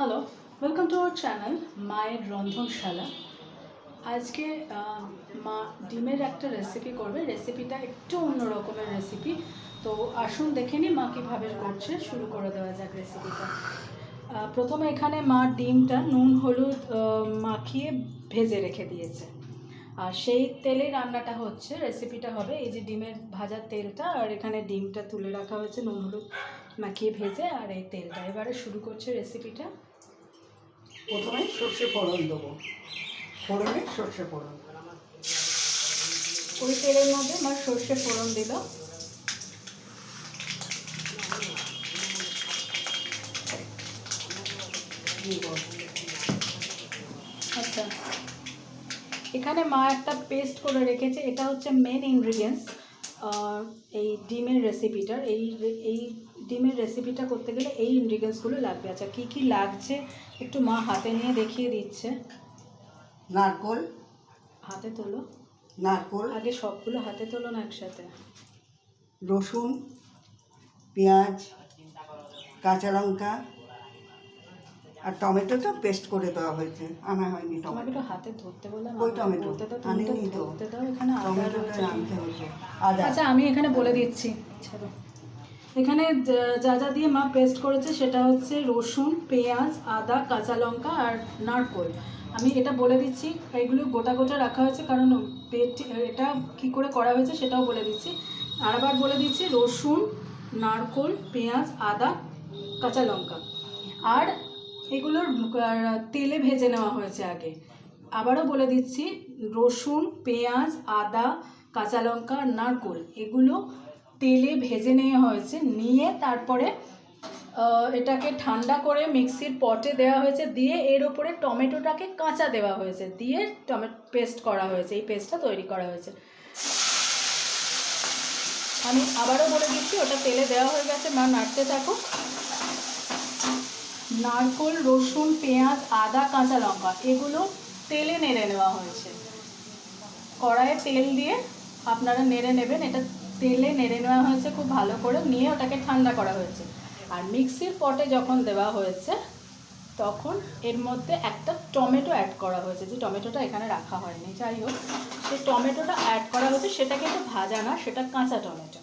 Hello welcome to our channel মায়ের রন্ধনশালা আজকে মা ডিমের একটা রেসিপি করবে। রেসিপিটা একটু অন্য রকমের রেসিপি তো আসুন দেখে নিই মা কীভাবে করছে। শুরু করে দেওয়া যাক রেসিপিটা প্রথমে এখানে মা ডিমটা নুন, হলুদ মাখিয়ে ভেজে রেখে দিয়েছে। আর সেই তেলে রান্নাটা হচ্ছে রেসিপিটা হবে এই যে ডিমের ভাজার তেলটা, আর এখানে ডিমটা তুলে রাখা হয়েছে নুন, হলুদ মাখিয়ে ভেজে, আর এই তেলটা। এবারে শুরু করছে রেসিপিটা প্রথমে সর্ষে ফোড়ন দেবো। ফোড়নে সর্ষে ফোড়ন। ওই তেলের মধ্যে আমার সর্ষে ফোড়ন দিল। আচ্ছা। এখানে মা একটা পেস্ট করে রেখেছে, এটা হচ্ছে মেন ইনগ্রিডিয়েন্টস এই ডিমের রেসিপিটার এই এই ডিমের রেসিপিটা করতে গেলে এই ইনগ্রিডিয়েন্টসগুলো লাগবে। আচ্ছা কী কী লাগছে? একটু মা হাতে নিয়ে দেখিয়ে দিচ্ছে। নারকোল। হাতে তোলো। নারকোল। আগে সবগুলো হাতে তোলো না একসাথে। রসুন পেঁয়াজ কাঁচা লঙ্কা আর টমেটোটা পেস্ট করে দেওয়া হয়েছে আনা হয়নি টমেটো। হাতে ধরতে বললাম ওই টমেটো আনিনি তো এখানে আদা টমেটোটা আনতে হয়েছে আদা আচ্ছা আমি এখানে বলে দিচ্ছি। ছাড়ো। এখানে যা- যা দিয়ে মা পেস্ট করেছে সেটা হচ্ছে রসুন পেঁয়াজ আদা কাঁচা লঙ্কা আর নারকোল। আমি এটা বলে দিচ্ছি এগুলো গোটা গোটা রাখা হয়েছে কারণ পেট এটা কি করে করা হয়েছে সেটাও বলে দিচ্ছি। আর আবার বলে দিচ্ছি রসুন নারকোল পেঁয়াজ আদা কাঁচা লঙ্কা। আর এগুলোর তেলে ভেজে নেওয়া হয়েছে আগে। আবারও বলে দিচ্ছি, রসুন, পেঁয়াজ, আদা, কাঁচা লঙ্কা, নারকোল, এগুলো তেলে ভেজে নেওয়া হয়েছে। নিয়ে তারপরে এটাকে ঠান্ডা করে মিক্সির পটে দেওয়া হয়েছে। দিয়ে এর ওপরে টমেটোটাকে কাঁচা দেওয়া হয়েছে। দিয়ে টমেটো, পেস্ট করা হয়েছে। এই পেস্টটা তৈরি করা হয়েছে। আমি আবারও বলে দিচ্ছি, ওটা তেলে দেওয়া হয়ে গেছে। মা, নাড়তে থাকুক। নারকোল, রসুন, পেঁয়াজ, আদা, কাঁচা লঙ্কা, এগুলো তেলে নেড়ে নেওয়া হয়েছে। কড়াইয়ে তেল দিয়ে আপনারা নেড়ে নেবেন। এটা তেলে নেড়ে নেওয়া হয়েছে খুব ভালো করে, নিয়ে ওটাকে ঠান্ডা করা হয়েছে। আর মিক্সির পটে যখন দেওয়া হয়েছে, তখন এর মধ্যে একটা টমেটো অ্যাড করা হয়েছে। যে টমেটোটা এখানে রাখা হয়নি। যাই হোক সেই টমেটোটা অ্যাড করা হয়েছে। সেটা কিন্তু ভাজা না, সেটা কাঁচা টমেটো।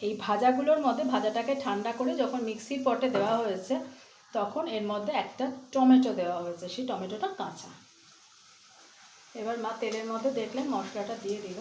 এই ভাজাগুলোর মধ্যে ভাজাটাকে ঠান্ডা করে যখন মিক্সির পটে দেওয়া হয়েছে তখন এর মধ্যে একটা টমেটো দেওয়া হয়েছে, সেই টমেটোটা কাঁচা। এবার মা তেলের মধ্যে দেখলেন মশলাটা দিয়ে দিল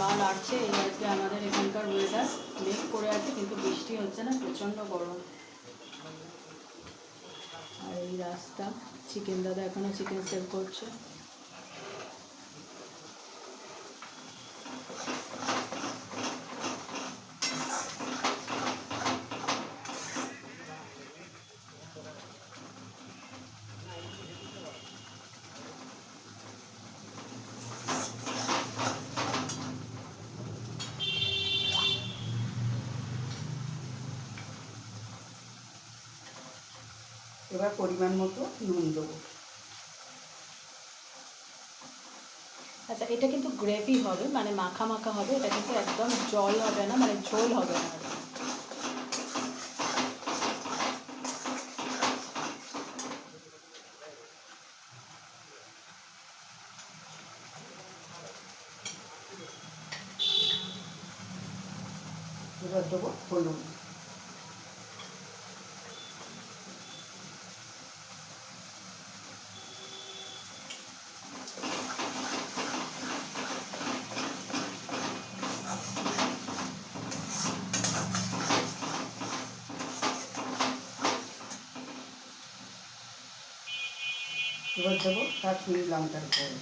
মা আজকে আমাদের এখানকার ওয়েদার মেঘ করে আছে, কিন্তু বৃষ্টি হচ্ছে না, প্রচণ্ড গরম। আর এই রাস্তা, চিকেন দাদা এখনও চিকেন সেল করছে। এবার পরিমাণ মতো নুন দেবো। আচ্ছা এটা কিন্তু গ্রেভি হবে মানে মাখা মাখা হবে এটা কিন্তু একদম জল হবে না মানে ঝোল হবে না এবার দেবো হলুদ। এবার দেবো কাশ্মীরি লঙ্কার পরে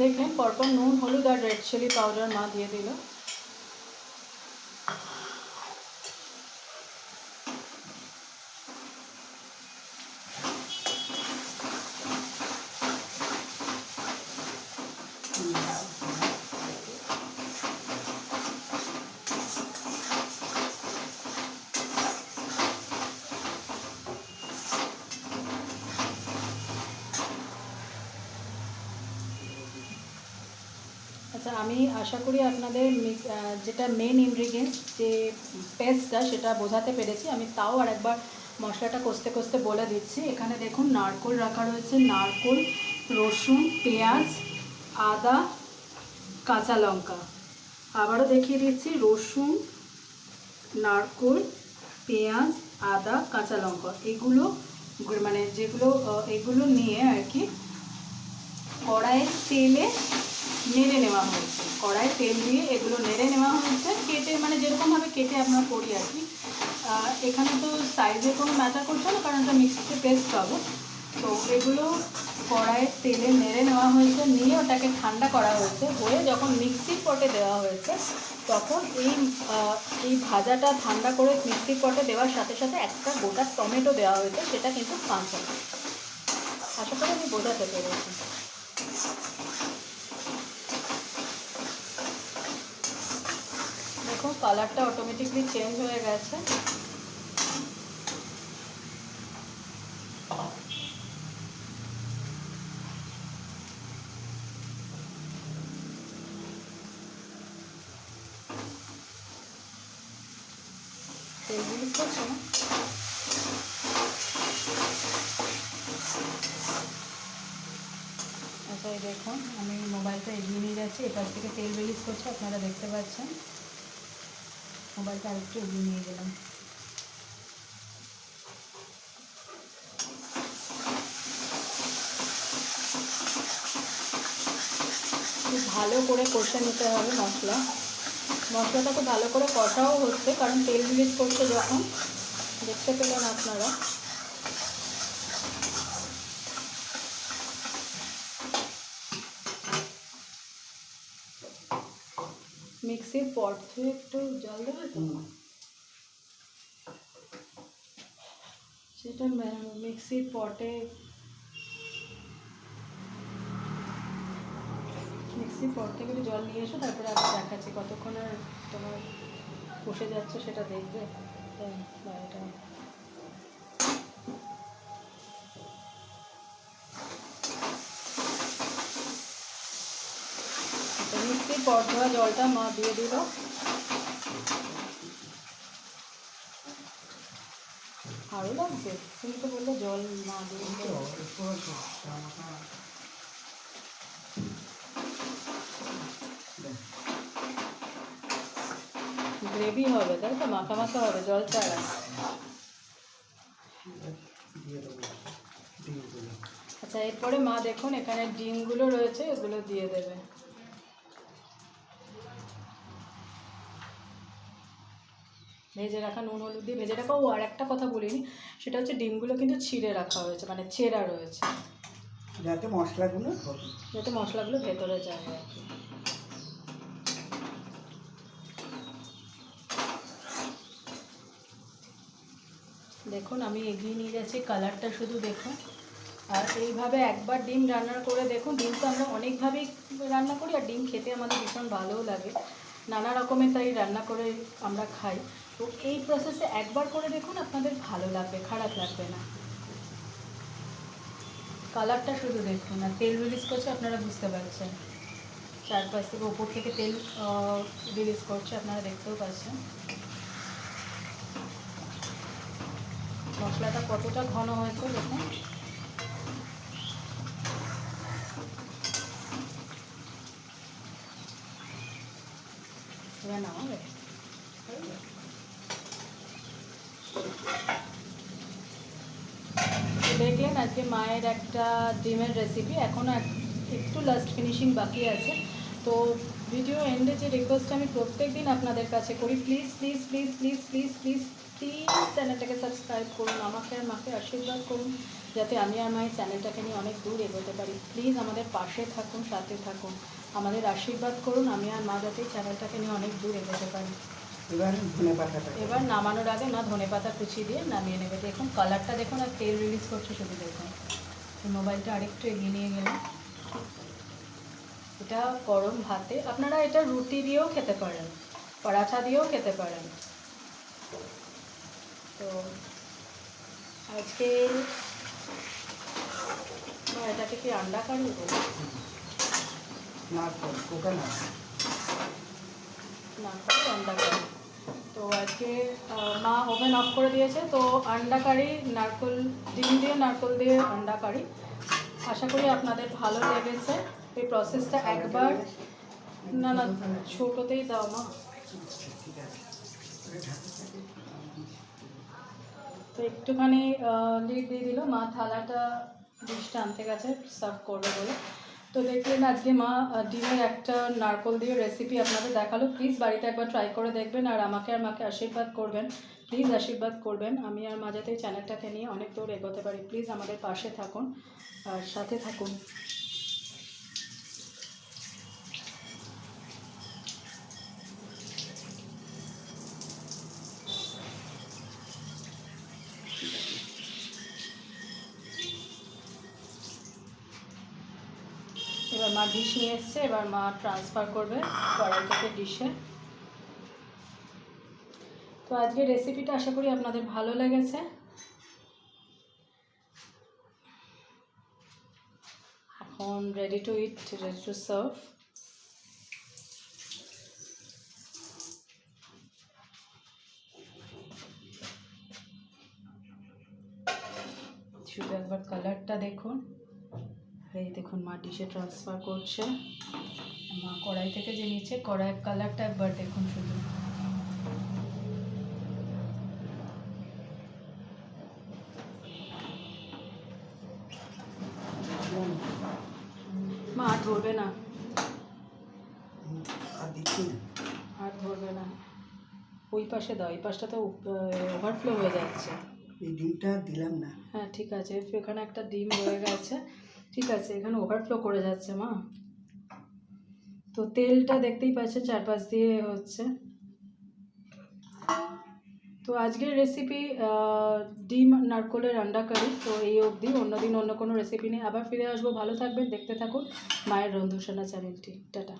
দেখলেন পরপর নুন, হলুদ আর রেড চিলি পাউডার মা দিয়ে দিল আচ্ছা আমি আশা করি আপনাদের যেটা মেন ইনগ্রিডিয়েন্টস যে পেস্টটা সেটা বোঝাতে পেরেছি। আমি তাও আরেকবার মশলাটা কষতে কষতে বলে দিচ্ছি। এখানে দেখুন, নারকোল রাখা রয়েছে। নারকোল, রসুন, পেঁয়াজ, আদা, কাঁচা লঙ্কা। আবারও দেখিয়ে দিচ্ছি, রসুন, নারকোল, পেঁয়াজ, আদা, কাঁচা লঙ্কা। এগুলো মানে যেগুলো এগুলো নিয়ে আর কি কড়াইয়ের তেলে নেড়ে নেওয়া হয়েছে। কড়াইয়ে তেল দিয়ে এগুলো নেড়ে নেওয়া হয়েছে। কেটে মানে যেরকমভাবে কেটে আমরা করি আর কি। এখানে তো সাইজে কোনো ম্যাটার করছে না, কারণ এটা মিক্সিতে পেস্ট পাবো। তো এগুলো কড়াইয়ের তেলে নেড়ে নেওয়া হয়েছে। নিয়ে ওটাকে ঠান্ডা করা হয়েছে। হয়ে যখন মিক্সির পটে দেওয়া হয়েছে, তখন এই এই ভাজাটা ঠান্ডা করে মিক্সির পটে দেওয়ার সাথে সাথে একটা গোটা টমেটো দেওয়া হয়েছে, সেটা কিন্তু কাঁচা আশা করি আমি বোঝাতে পেরেছি। দেখো কালারটা অটোমেটিকলি চেঞ্জ হয়ে গেছে। রিলিজ করছে না আচ্ছা এই দেখুন, আমি মোবাইলটা এগিয়ে নিয়ে যাচ্ছি। এপাশ থেকে তেল রিলিজ করছে, আপনারা দেখতে পাচ্ছেন। মোবাইলটা আরেকটু এগিয়ে নিয়ে গেলাম। খুব ভালো করে কষে নিতে হবে মশলা। মশলাটা তো ভালো করে কষাও হচ্ছে, কারণ তেল রিলিজ করছে যখন। দেখতে পেলেন আপনারা। মিক্সির পট থেকে একটু জল দেবে তো? সেটা মিক্সির পটে মিক্সির পট থেকে একটু জল নিয়ে এসো তারপরে আবার দেখাচ্ছি কতক্ষণ আর তোমার বসে যাচ্ছে সেটা দেখবে। তাই বাইরেটা পট ধোয়া জলটা মা দিয়ে দিল। আরও লাগবে তুমি তো বললে জল মা দিয়ে গ্রেভি হবে, তাই তো? মাখা মাখা হবে, জল ছাড়া। আচ্ছা এরপরে মা দেখুন, এখানে ডিমগুলো রয়েছে, এগুলো দিয়ে দেবে। ভেজে রাখা নুন হলুদ দিয়ে ভেজে রাখা। ও আর একটা কথা বলিনি সেটা হচ্ছে ডিমগুলো কিন্তু ছিঁড়ে রাখা হয়েছে মানে ছেঁড়া রয়েছে। যাতে মশলাগুলো যাতে মশলাগুলো ভেতরে যায় আর কি। দেখুন আমি এগিয়ে নিয়ে যাচ্ছি কালারটা শুধু দেখুন। আর এইভাবে একবার ডিম রান্না করে দেখুন ডিম তো আমরা অনেকভাবেই রান্না করি আর ডিম খেতে আমাদের ভীষণ ভালোও লাগে। নানা রকমের তাই রান্না করে আমরা খাই। তো এই প্রসেসে একবার করে দেখুন আপনাদের ভালো লাগবে, খারাপ লাগবে না। কালারটা শুধু দেখুন, আর তেল রিলিজ করছে আপনারা বুঝতে পারছেন। চারপাশ থেকে ওপর থেকে তেল রিলিজ করছে, আপনারা দেখতেও পাচ্ছেন। মশলাটা কতটা ঘন হয়েছে দেখুন। এবার নামাবে তো দেখলেন আজকে মায়ের একটা ডিমের রেসিপি এখনও একটু লাস্ট ফিনিশিং বাকি আছে। তো ভিডিও এন্ডে যে রিকোয়েস্ট আমি প্রত্যেক দিন আপনাদের কাছে করি please please please please please please please চ্যানেলটাকে সাবস্ক্রাইব করুন, আমাকে আর মাকে আশীর্বাদ করুন, যাতে আমি আর মায়ের চ্যানেলটাকে নিয়ে অনেক দূর এগোতে পারি। প্লিজ আমাদের পাশে থাকুন, সাথে থাকুন, আমাদের আশীর্বাদ করুন, আমি আর মা যাতে চ্যানেলটাকে নিয়ে অনেক দূর এগোতে পারি। এবার ধনে পাতাটা। এবার নামানোর আগে না ধনে পাতা কুচি দিয়ে নামিয়ে নেবে। দেখুন কালারটা দেখুন আর তেল রিলিজ করছে শুধু দেখুন। মোবাইলটা আরেকটু এগিয়ে নিয়ে গেলাম। এটা গরম ভাতে আপনারা এটা রুটি দিয়েও খেতে পারেন পরাঠা দিয়েও খেতে পারেন। তো আজকে না, এটাকে কি আন্ডা কারি বলে? নারকল কোকোনাট নারকল আন্ডা কারি। তো আজকে মা ওভেন অফ করে দিয়েছে, তো আন্ডা কারি, নারকল, ডিম দিয়ে, নারকল দিয়ে আন্ডা কারি। আশা করি আপনাদের ভালো লেগেছে। এই প্রসেসটা একবার, না না, ছোটোতেই দাও মা। তো একটুখানি লিড দিয়ে দিল। মা থালাটা ডিশটা আনতে গেছে সার্ভ করবে বলে। তো দেখলেন আজকে মা ডিমের একটা নারকল দিয়ে রেসিপি আপনাদের দেখাল। প্লিজ বাড়িতে একবার ট্রাই করে দেখবেন আর আমাকে আর মাকে আশীর্বাদ করবেন। প্লিজ আশীর্বাদ করবেন। আমি আর মা চ্যানেলটাকে নিয়ে অনেক দূর এগোতে পারি। প্লিজ আমাদের পাশে থাকুন আর সাথে থাকুন এবার মা ডিশ নিয়ে এসছে, এবার মা ট্রান্সফার করবে কড়াই ডিশে তো আজকে রেসিপিটা আশা করি আপনাদের ভালো লেগেছে। এখন ready to eat ready to serve শুধু একবার কালারটা দেখুন। এই দেখুন মা ডিশে ট্রান্সফার করছে। মা কড়াই থেকে যে নিচে কড়াইয়ের কালারটা একবার দেখুন শুধু। মা আর ধরবে না। আর। ধরবে না। ওই পাশে দাও এই পাশটা তো ওভারফ্লো হয়ে যাচ্ছে। এই ডিমটা দিলাম না। হ্যাঁ ঠিক আছে। এখানে একটা ডিম রয়ে গেছে। ঠিক আছে, এখানে ওভারফ্লো করে যাচ্ছে মা। তো তেলটা দেখতেই পাচ্ছে চারপাশ দিয়ে হচ্ছে। তো আজকের রেসিপি ডিম নারকোলের আন্ডা কারি তো এই অবধি অন্যদিন অন্য কোনো রেসিপি নিয়ে আবার ফিরে আসব। ভালো থাকবেন, দেখতে থাকুন। মায়ের রন্ধনশালা চ্যানেলটি। টাটা।